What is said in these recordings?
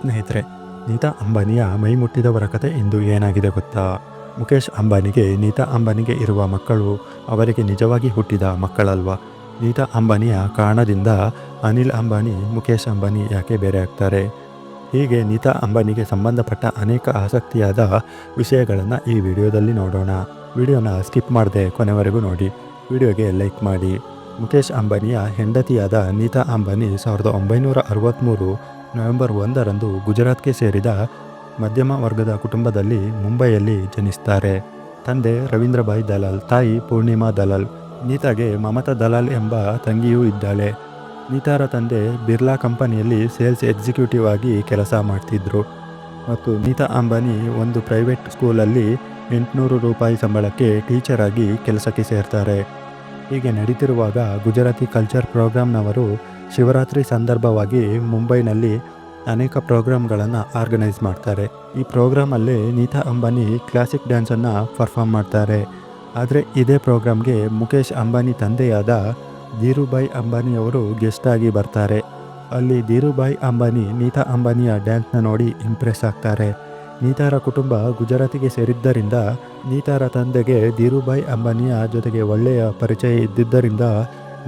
ಸ್ನೇಹಿತರೆ, ನೀತಾ ಅಂಬಾನಿಯ ಮೈ ಮುಟ್ಟಿದವರ ಕತೆ ಇಂದು ಏನಾಗಿದೆ ಗೊತ್ತಾ? ಮುಖೇಶ್ ಅಂಬಾನಿಗೆ, ನೀತಾ ಅಂಬಾನಿಗೆ ಇರುವ ಮಕ್ಕಳು ಅವರಿಗೆ ನಿಜವಾಗಿ ಹುಟ್ಟಿದ ಮಕ್ಕಳಲ್ವಾ? ನೀತಾ ಅಂಬಾನಿಯ ಕಾರಣದಿಂದ ಅನಿಲ್ ಅಂಬಾನಿ ಮುಖೇಶ್ ಅಂಬಾನಿ ಯಾಕೆ ಬೇರೆ ಆಗ್ತಾರೆ? ಹೀಗೆ ನೀತಾ ಅಂಬಾನಿಗೆ ಸಂಬಂಧಪಟ್ಟ ಅನೇಕ ಆಸಕ್ತಿಯಾದ ವಿಷಯಗಳನ್ನು ಈ ವಿಡಿಯೋದಲ್ಲಿ ನೋಡೋಣ. ವಿಡಿಯೋನ ಸ್ಕಿಪ್ ಮಾಡದೆ ಕೊನೆವರೆಗೂ ನೋಡಿ. ವಿಡಿಯೋಗೆ ಲೈಕ್ ಮಾಡಿ. ಮುಖೇಶ್ ಅಂಬಾನಿಯ ಹೆಂಡತಿಯಾದ ನೀತಾ ಅಂಬಾನಿ ಸಾವಿರದ ಒಂಬೈನೂರ ಅರವತ್ತ್ಮೂರು ನವೆಂಬರ್ ಒಂದರಂದು ಗುಜರಾತ್ಗೆ ಸೇರಿದ ಮಧ್ಯಮ ವರ್ಗದ ಕುಟುಂಬದಲ್ಲಿ ಮುಂಬೈಯಲ್ಲಿ ಜನಿಸ್ತಾರೆ. ತಂದೆ ರವೀಂದ್ರಭಾಯಿ ದಲಾಲ್, ತಾಯಿ ಪೂರ್ಣಿಮಾ ದಲಾಲ್, ನೀತಾಗೆ ಮಮತಾ ದಲಾಲ್ ಎಂಬ ತಂಗಿಯೂ ಇದ್ದಾಳೆ. ನೀತಾರ ತಂದೆ ಬಿರ್ಲಾ ಕಂಪನಿಯಲ್ಲಿ ಸೇಲ್ಸ್ ಎಕ್ಸಿಕ್ಯೂಟಿವ್ ಆಗಿ ಕೆಲಸ ಮಾಡ್ತಿದ್ರು. ಮತ್ತು ನೀತಾ ಅಂಬಾನಿ ಒಂದು ಪ್ರೈವೇಟ್ ಸ್ಕೂಲಲ್ಲಿ ಎಂಟುನೂರು ರೂಪಾಯಿ ಸಂಬಳಕ್ಕೆ ಟೀಚರ್ ಆಗಿ ಕೆಲಸಕ್ಕೆ ಸೇರ್ತಾರೆ. ಹೀಗೆ ನಡೀತಿರುವಾಗ ಗುಜರಾತಿ ಕಲ್ಚರ್ ಪ್ರೋಗ್ರಾಮ್ನವರು ಶಿವರಾತ್ರಿ ಸಂದರ್ಭವಾಗಿ ಮುಂಬೈನಲ್ಲಿ ಅನೇಕ ಪ್ರೋಗ್ರಾಮ್ಗಳನ್ನು ಆರ್ಗನೈಸ್ ಮಾಡ್ತಾರೆ. ಈ ಪ್ರೋಗ್ರಾಮಲ್ಲಿ ನೀತಾ ಅಂಬಾನಿ ಕ್ಲಾಸಿಕ್ ಡ್ಯಾನ್ಸನ್ನು ಪರ್ಫಾರ್ಮ್ ಮಾಡ್ತಾರೆ. ಆದರೆ ಇದೇ ಪ್ರೋಗ್ರಾಮ್ಗೆ ಮುಖೇಶ್ ಅಂಬಾನಿ ತಂದೆಯಾದ ಧೀರುಭಾಯ್ ಅಂಬಾನಿಯವರು ಗೆಸ್ಟ್ ಆಗಿ ಬರ್ತಾರೆ. ಅಲ್ಲಿ ಧೀರುಭಾಯ್ ಅಂಬಾನಿ, ನೀತಾ ಅಂಬಾನಿಯ ಡ್ಯಾನ್ಸ್ನ ನೋಡಿ ಇಂಪ್ರೆಸ್ ಆಗ್ತಾರೆ. ನೀತಾರ ಕುಟುಂಬ ಗುಜರಾತಿಗೆ ಸೇರಿದ್ದರಿಂದ ನೀತಾರ ತಂದೆಗೆ ಧೀರುಭಾಯ್ ಅಂಬಾನಿಯ ಜೊತೆಗೆ ಒಳ್ಳೆಯ ಪರಿಚಯ ಇದ್ದಿದ್ದರಿಂದ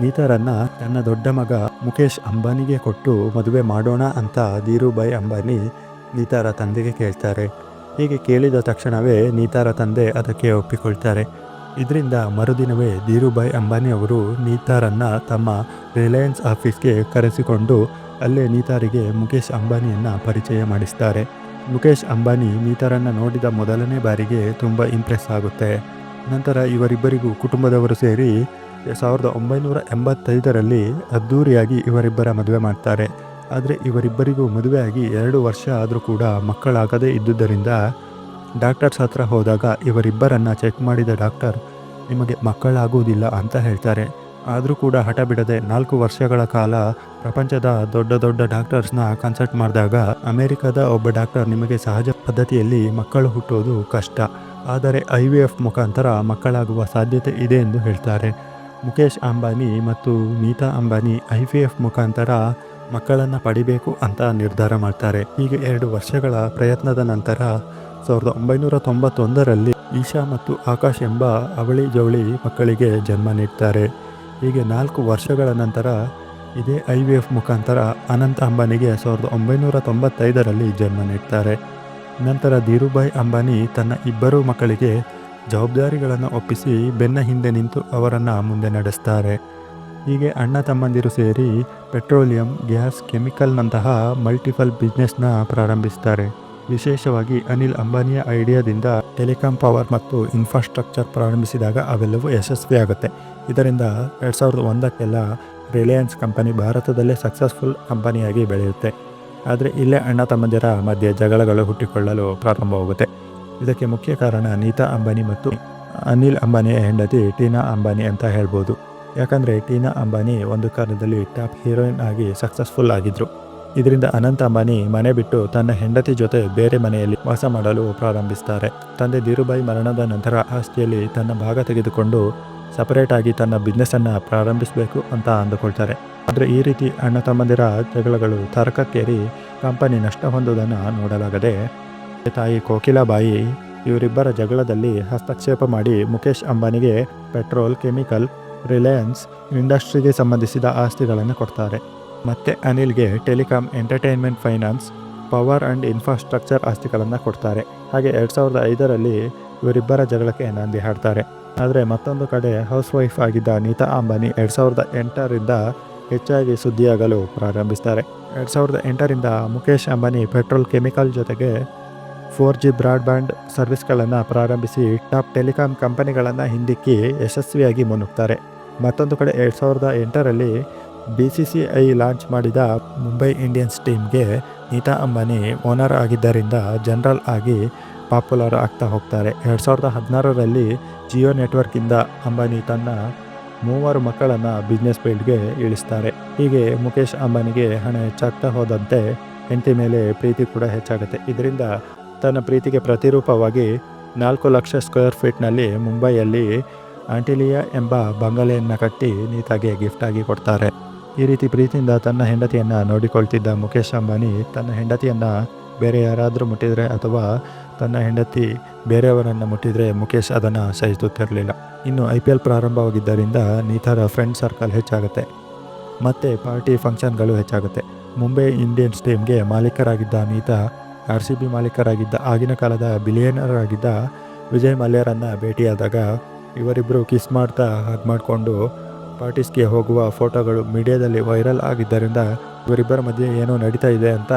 ನೀತಾರನ್ನ ತನ್ನ ದೊಡ್ಡ ಮಗ ಮುಖೇಶ್ ಅಂಬಾನಿಗೆ ಕೊಟ್ಟು ಮದುವೆ ಮಾಡೋಣ ಅಂತ ಧೀರುಭಾಯ್ ಅಂಬಾನಿ ನೀತಾರ ತಂದೆಗೆ ಕೇಳ್ತಾರೆ. ಹೀಗೆ ಕೇಳಿದ ತಕ್ಷಣವೇ ನೀತಾರ ತಂದೆ ಅದಕ್ಕೆ ಒಪ್ಪಿಕೊಳ್ತಾರೆ. ಇದರಿಂದ ಮರುದಿನವೇ ಧೀರುಭಾಯ್ ಅಂಬಾನಿ ಅವರು ನೀತಾರನ್ನು ತಮ್ಮ ರಿಲಯನ್ಸ್ ಆಫೀಸ್ಗೆ ಕರೆಸಿಕೊಂಡು ಅಲ್ಲೇ ನೀತಾರಿಗೆ ಮುಖೇಶ್ ಅಂಬಾನಿಯನ್ನು ಪರಿಚಯ ಮಾಡಿಸ್ತಾರೆ. ಮುಖೇಶ್ ಅಂಬಾನಿ ನೀತಾರನ್ನು ನೋಡಿದ ಮೊದಲನೇ ಬಾರಿಗೆ ತುಂಬ ಇಂಪ್ರೆಸ್ ಆಗುತ್ತೆ. ನಂತರ ಇವರಿಬ್ಬರಿಗೂ ಕುಟುಂಬದವರು ಸೇರಿ ಸಾವಿರದ ಒಂಬೈನೂರ ಎಂಬತ್ತೈದರಲ್ಲಿ ಅದ್ಧೂರಿಯಾಗಿ ಇವರಿಬ್ಬರ ಮದುವೆ ಮಾಡ್ತಾರೆ. ಆದರೆ ಇವರಿಬ್ಬರಿಗೂ ಮದುವೆಯಾಗಿ ಎರಡು ವರ್ಷ ಆದರೂ ಕೂಡ ಮಕ್ಕಳಾಗದೇ ಇದ್ದುದರಿಂದ ಡಾಕ್ಟರ್ಸ್ ಹತ್ರ ಹೋದಾಗ ಇವರಿಬ್ಬರನ್ನು ಚೆಕ್ ಮಾಡಿದ ಡಾಕ್ಟರ್, ನಿಮಗೆ ಮಕ್ಕಳಾಗುವುದಿಲ್ಲ ಅಂತ ಹೇಳ್ತಾರೆ. ಆದರೂ ಕೂಡ ಹಠ ಬಿಡದೆ ನಾಲ್ಕು ವರ್ಷಗಳ ಕಾಲ ಪ್ರಪಂಚದ ದೊಡ್ಡ ದೊಡ್ಡ ಡಾಕ್ಟರ್ಸ್ನ ಕನ್ಸಲ್ಟ್ ಮಾಡಿದಾಗ ಅಮೆರಿಕದ ಒಬ್ಬ ಡಾಕ್ಟರ್ ನಿಮಗೆ ಸಹಜ ಪದ್ಧತಿಯಲ್ಲಿ ಮಕ್ಕಳು ಹುಟ್ಟೋದು ಕಷ್ಟ. ಆದರೆ ಐ ವಿ ಎಫ್ ಮುಖಾಂತರ ಮಕ್ಕಳಾಗುವ ಸಾಧ್ಯತೆ ಇದೆ ಎಂದು ಹೇಳ್ತಾರೆ. ಮುಖೇಶ್ ಅಂಬಾನಿ ಮತ್ತು Nita Ambani I V F ಮುಖಾಂತರ ಮಕ್ಕಳನ್ನು ಪಡಿಬೇಕು ಅಂತ ನಿರ್ಧಾರ ಮಾಡ್ತಾರೆ. ಹೀಗೆ ಎರಡು ವರ್ಷಗಳ ಪ್ರಯತ್ನದ ನಂತರ ಸಾವಿರದ ಒಂಬೈನೂರ ತೊಂಬತ್ತೊಂದರಲ್ಲಿ ಈಶಾ ಮತ್ತು ಆಕಾಶ್ ಎಂಬ ಅವಳಿ ಜವಳಿ ಮಕ್ಕಳಿಗೆ ಜನ್ಮ ನೀಡ್ತಾರೆ. ಹೀಗೆ ನಾಲ್ಕು ವರ್ಷಗಳ ನಂತರ ಇದೇ ಐ ವಿ ಎಫ್ ಮುಖಾಂತರ ಅನಂತ ಅಂಬಾನಿಗೆ ಸಾವಿರದ ಒಂಬೈನೂರ ತೊಂಬತ್ತೈದರಲ್ಲಿ ಜನ್ಮ ನೀಡ್ತಾರೆ. ನಂತರ ಧೀರುಭಾಯ್ ಅಂಬಾನಿ ತನ್ನ ಇಬ್ಬರು ಮಕ್ಕಳಿಗೆ ಜವಾಬ್ದಾರಿಗಳನ್ನು ಒಪ್ಪಿಸಿ ಬೆನ್ನ ಹಿಂದೆ ನಿಂತು ಅವರನ್ನು ಮುಂದೆ ನಡೆಸ್ತಾರೆ. ಹೀಗೆ ಅಣ್ಣ ತಮ್ಮಂದಿರು ಸೇರಿ ಪೆಟ್ರೋಲಿಯಂ, ಗ್ಯಾಸ್, ಕೆಮಿಕಲ್ನಂತಹ ಮಲ್ಟಿಪಲ್ ಬಿಸ್ನೆಸ್ನ ಪ್ರಾರಂಭಿಸ್ತಾರೆ. ವಿಶೇಷವಾಗಿ ಅನಿಲ್ ಅಂಬಾನಿಯ ಐಡಿಯಾದಿಂದ ಟೆಲಿಕಾಂ ಪವರ್ ಮತ್ತು ಇನ್ಫ್ರಾಸ್ಟ್ರಕ್ಚರ್ ಪ್ರಾರಂಭಿಸಿದಾಗ ಅವೆಲ್ಲವೂ ಯಶಸ್ವಿಯಾಗುತ್ತೆ. ಇದರಿಂದ ಎರಡು ಸಾವಿರದ ಒಂದಕ್ಕೆಲ್ಲ ರಿಲಯನ್ಸ್ ಕಂಪನಿ ಭಾರತದಲ್ಲೇ ಸಕ್ಸಸ್ಫುಲ್ ಕಂಪನಿಯಾಗಿ ಬೆಳೆಯುತ್ತೆ. ಆದರೆ ಇಲ್ಲೇ ಅಣ್ಣ ತಮ್ಮಂದಿರ ಮಧ್ಯೆ ಜಗಳಗಳು ಹುಟ್ಟಿಕೊಳ್ಳಲು ಪ್ರಾರಂಭವಾಗುತ್ತೆ. ಇದಕ್ಕೆ ಮುಖ್ಯ ಕಾರಣ ನೀತಾ ಅಂಬಾನಿ ಮತ್ತು ಅನಿಲ್ ಅಂಬಾನಿಯ ಹೆಂಡತಿ ಟೀನಾ ಅಂಬಾನಿ ಅಂತ ಹೇಳ್ಬೋದು. ಯಾಕಂದರೆ ಟೀನಾ ಅಂಬಾನಿ ಒಂದು ಕಾಲದಲ್ಲಿ ಟಾಪ್ ಹೀರೋಯಿನ್ ಆಗಿ ಸಕ್ಸಸ್ಫುಲ್ ಆಗಿದ್ರು. ಇದರಿಂದ ಅನಂತ ಅಂಬಾನಿ ಮನೆ ಬಿಟ್ಟು ತನ್ನ ಹೆಂಡತಿ ಜೊತೆ ಬೇರೆ ಮನೆಯಲ್ಲಿ ವಾಸ ಮಾಡಲು ಪ್ರಾರಂಭಿಸ್ತಾರೆ. ತಂದೆ ಧೀರುಭಾಯಿ ಮರಣದ ನಂತರ ಆಸ್ತಿಯಲ್ಲಿ ತನ್ನ ಭಾಗ ತೆಗೆದುಕೊಂಡು ಸಪರೇಟ್ ಆಗಿ ತನ್ನ ಬಿಸ್ನೆಸ್ಸನ್ನು ಪ್ರಾರಂಭಿಸಬೇಕು ಅಂತ ಅಂದುಕೊಳ್ತಾರೆ. ಆದರೆ ಈ ರೀತಿ ಅಣ್ಣ ತಮ್ಮಂದಿರ ಜಗಳಗಳು ತರ್ಕಕ್ಕೇರಿ ಕಂಪನಿ ನಷ್ಟ ಹೊಂದುವುದನ್ನು ನೋಡಲಾಗದೆ ತಾಯಿ ಕೋಕಿಲಾಬಾಯಿ ಇವರಿಬ್ಬರ ಜಗಳದಲ್ಲಿ ಹಸ್ತಕ್ಷೇಪ ಮಾಡಿ ಮುಖೇಶ್ ಅಂಬಾನಿಗೆ ಪೆಟ್ರೋಲ್, ಕೆಮಿಕಲ್, ರಿಲಯನ್ಸ್ ಇಂಡಸ್ಟ್ರಿಗೆ ಸಂಬಂಧಿಸಿದ ಆಸ್ತಿಗಳನ್ನು ಕೊಡ್ತಾರೆ. ಮತ್ತು ಅನಿಲ್ಗೆ telecom, entertainment, finance, power and infrastructure ಆಸ್ತಿಗಳನ್ನು ಕೊಡ್ತಾರೆ. ಹಾಗೆ ಎರಡು ಸಾವಿರದ ಐದರಲ್ಲಿ ಇವರಿಬ್ಬರ ಜಗಳಕ್ಕೆ ನಾಂದಿ ಹಾಡ್ತಾರೆ. ಆದರೆ ಮತ್ತೊಂದು ಕಡೆ ಹೌಸ್ ವೈಫ್ ಆಗಿದ್ದ ನೀತಾ ಅಂಬಾನಿ ಎರಡು ಸಾವಿರದ ಎಂಟರಿಂದ ಹೆಚ್ಚಾಗಿ ಸುದ್ದಿಯಾಗಲು ಪ್ರಾರಂಭಿಸ್ತಾರೆ. ಎರಡು ಸಾವಿರದ ಎಂಟರಿಂದ ಮುಖೇಶ್ ಅಂಬಾನಿ ಪೆಟ್ರೋಲ್, ಕೆಮಿಕಲ್ ಜೊತೆಗೆ ಫೋರ್ ಜಿ ಬ್ರಾಡ್ಬ್ಯಾಂಡ್ ಸರ್ವಿಸ್ಗಳನ್ನು ಪ್ರಾರಂಭಿಸಿ ಟಾಪ್ ಟೆಲಿಕಾಂ ಕಂಪನಿಗಳನ್ನು ಹಿಂದಿಕ್ಕಿ ಯಶಸ್ವಿಯಾಗಿ ಮುನ್ನುಗ್ತಾರೆ. ಮತ್ತೊಂದು ಕಡೆ ಎರಡು ಸಾವಿರದ ಎಂಟರಲ್ಲಿ B C C I launch ಮಾಡಿದ ಮುಂಬೈ ಇಂಡಿಯನ್ಸ್ ಟೀಮ್ಗೆ ನೀತಾ ಅಂಬಾನಿ ಓನರ್ ಆಗಿದ್ದರಿಂದ ಜನರಲ್ ಆಗಿ ಪಾಪ್ಯುಲರ್ ಆಗ್ತಾ ಹೋಗ್ತಾರೆ. ಎರಡು ಸಾವಿರದ ಹದಿನಾರರಲ್ಲಿ ಜಿಯೋ ನೆಟ್ವರ್ಕಿಂದ ಅಂಬಾನಿ ತನ್ನ ಮೂವರು ಮಕ್ಕಳನ್ನು ಬಿಸ್ನೆಸ್ ಫೀಲ್ಡ್ಗೆ ಇಳಿಸ್ತಾರೆ. ಹೀಗೆ ಮುಖೇಶ್ ಅಂಬಾನಿಗೆ ಹಣ ಹೆಚ್ಚಾಗ್ತಾ ಹೋದಂತೆ ಹೆಂಡತಿ ಮೇಲೆ ಪ್ರೀತಿ ಕೂಡ ಹೆಚ್ಚಾಗುತ್ತೆ. ಇದರಿಂದ ತನ್ನ ಪ್ರೀತಿಗೆ ಪ್ರತಿರೂಪವಾಗಿ ನಾಲ್ಕು ಲಕ್ಷ ಸ್ಕ್ವೇರ್ ಫೀಟ್ನಲ್ಲಿ ಮುಂಬೈಯಲ್ಲಿ ಆಂಟಿಲಿಯಾ ಎಂಬ ಬಂಗಲೆಯನ್ನು ಕಟ್ಟಿ ನೀತಾಗೆ ಗಿಫ್ಟಾಗಿ ಕೊಡ್ತಾರೆ. ಈ ರೀತಿ ಪ್ರೀತಿಯಿಂದ ತನ್ನ ಹೆಂಡತಿಯನ್ನು ನೋಡಿಕೊಳ್ತಿದ್ದ ಮುಖೇಶ್ ಅಂಬಾನಿ ತನ್ನ ಹೆಂಡತಿಯನ್ನು ಬೇರೆ ಯಾರಾದರೂ ಮುಟ್ಟಿದರೆ ಅಥವಾ ತನ್ನ ಹೆಂಡತಿ ಬೇರೆಯವರನ್ನು ಮುಟ್ಟಿದರೆ ಮುಖೇಶ್ ಅದನ್ನು ಸಹಿಸುತ್ತಿರಲಿಲ್ಲ. ಇನ್ನು ಐ ಪಿ ಎಲ್ ಪ್ರಾರಂಭವಾಗಿದ್ದರಿಂದ ನೀತಾರ ಫ್ರೆಂಡ್ ಸರ್ಕಲ್ ಹೆಚ್ಚಾಗುತ್ತೆ. ಮತ್ತು ಪಾರ್ಟಿ ಫಂಕ್ಷನ್ಗಳು ಹೆಚ್ಚಾಗುತ್ತೆ. ಮುಂಬೈ ಇಂಡಿಯನ್ಸ್ ಟೀಮ್ಗೆ ಮಾಲೀಕರಾಗಿದ್ದ ಅನೀತಾ ಆರ್ ಸಿ ಬಿ ಮಾಲೀಕರಾಗಿದ್ದ, ಆಗಿನ ಕಾಲದ ಬಿಲಿಯನರ್ ಆಗಿದ್ದ ವಿಜಯ್ ಮಲ್ಯರನ್ನು ಭೇಟಿಯಾದಾಗ ಇವರಿಬ್ಬರು ಕಿಸ್ ಮಾಡ್ತಾ ಹಗ್ ಮಾಡಿಕೊಂಡು ಪಾರ್ಟೀಸ್ಗೆ ಹೋಗುವ ಫೋಟೋಗಳು ಮೀಡಿಯಾದಲ್ಲಿ ವೈರಲ್ ಆಗಿದ್ದರಿಂದ ಇವರಿಬ್ಬರ ಮಧ್ಯೆ ಏನೋ ನಡೀತಾ ಇದೆ ಅಂತ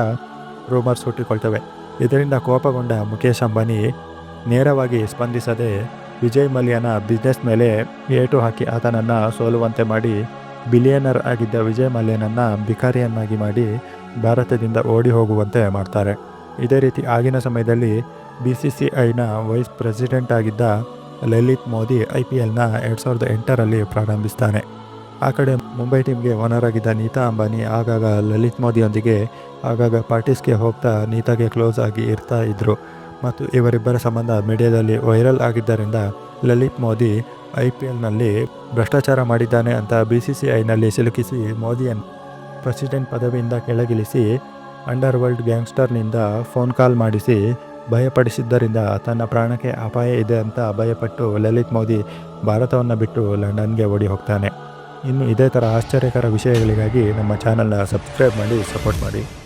ರೂಮರ್ಸ್ ಹುಟ್ಟಿಕೊಳ್ತವೆ. ಇದರಿಂದ ಕೋಪಗೊಂಡ ಮುಖೇಶ್ ಅಂಬಾನಿ ನೇರವಾಗಿ ಸ್ಪಂದಿಸದೆ ವಿಜಯ್ ಮಲ್ಯನ ಬಿಸ್ನೆಸ್ ಮೇಲೆ ಏಟು ಹಾಕಿ ಆತನನ್ನು ಸೋಲುವಂತೆ ಮಾಡಿ ಬಿಲಿಯನರ್ ಆಗಿದ್ದ ವಿಜಯ್ ಮಲ್ಯನನ್ನು ಭಿಕಾರಿಯನ್ನಾಗಿ ಮಾಡಿ ಭಾರತದಿಂದ ಓಡಿ ಹೋಗುವಂತೆ ಮಾಡ್ತಾರೆ. ಇದೇ ರೀತಿ ಆಗಿನ ಸಮಯದಲ್ಲಿ ಬಿ ಸಿ ಸಿ ಐನ ವೈಸ್ ಪ್ರೆಸಿಡೆಂಟ್ ಆಗಿದ್ದ ಲಲಿತ್ ಮೋದಿ ಐ ಪಿ ಎಲ್ನ ಎರಡು ಸಾವಿರದ ಎಂಟರಲ್ಲಿ ಪ್ರಾರಂಭಿಸ್ತಾನೆ. ಆ ಕಡೆ ಮುಂಬೈ ಟೀಮ್ಗೆ ಓನರ್ ಆಗಿದ್ದ ನೀತಾ ಅಂಬಾನಿ ಆಗಾಗ ಲಲಿತ್ ಮೋದಿಯೊಂದಿಗೆ ಆಗಾಗ ಪಾರ್ಟೀಸ್ಗೆ ಹೋಗ್ತಾ ನೀತಾಗೆ ಕ್ಲೋಸ್ ಆಗಿ ಇರ್ತಾ ಇದ್ದರು ಮತ್ತು ಇವರಿಬ್ಬರ ಸಂಬಂಧ ಮೀಡಿಯಾದಲ್ಲಿ ವೈರಲ್ ಆಗಿದ್ದರಿಂದ ಲಲಿತ್ ಮೋದಿ ಐ ಪಿ ಎಲ್ನಲ್ಲಿ ಭ್ರಷ್ಟಾಚಾರ ಮಾಡಿದ್ದಾನೆ ಅಂತ ಬಿ ಸಿ ಸಿ ಐನಲ್ಲಿ ಸಿಲುಕಿಸಿ ಮೋದಿಯನ್ನು ಪ್ರೆಸಿಡೆಂಟ್ ಪದವಿಯಿಂದ ಕೆಳಗಿಳಿಸಿ ಅಂಡರ್ ವರ್ಲ್ಡ್ ಗ್ಯಾಂಗ್ಸ್ಟರ್ನಿಂದ ಫೋನ್ ಕಾಲ್ ಮಾಡಿಸಿ ಭಯಪಡಿಸಿದ್ದರಿಂದ ತನ್ನ ಪ್ರಾಣಕ್ಕೆ ಅಪಾಯ ಇದೆ ಅಂತ ಭಯಪಟ್ಟು ಲಲಿತ್ ಮೋದಿ ಭಾರತವನ್ನು ಬಿಟ್ಟು ಲಂಡನ್ಗೆ ಓಡಿ ಹೋಗ್ತಾನೆ. ಇನ್ನು ಇದೇ ಥರ ಆಶ್ಚರ್ಯಕರ ವಿಷಯಗಳಿಗಾಗಿ ನಮ್ಮ ಚಾನಲ್ನ ಸಬ್ಸ್ಕ್ರೈಬ್ ಮಾಡಿ ಸಪೋರ್ಟ್ ಮಾಡಿ.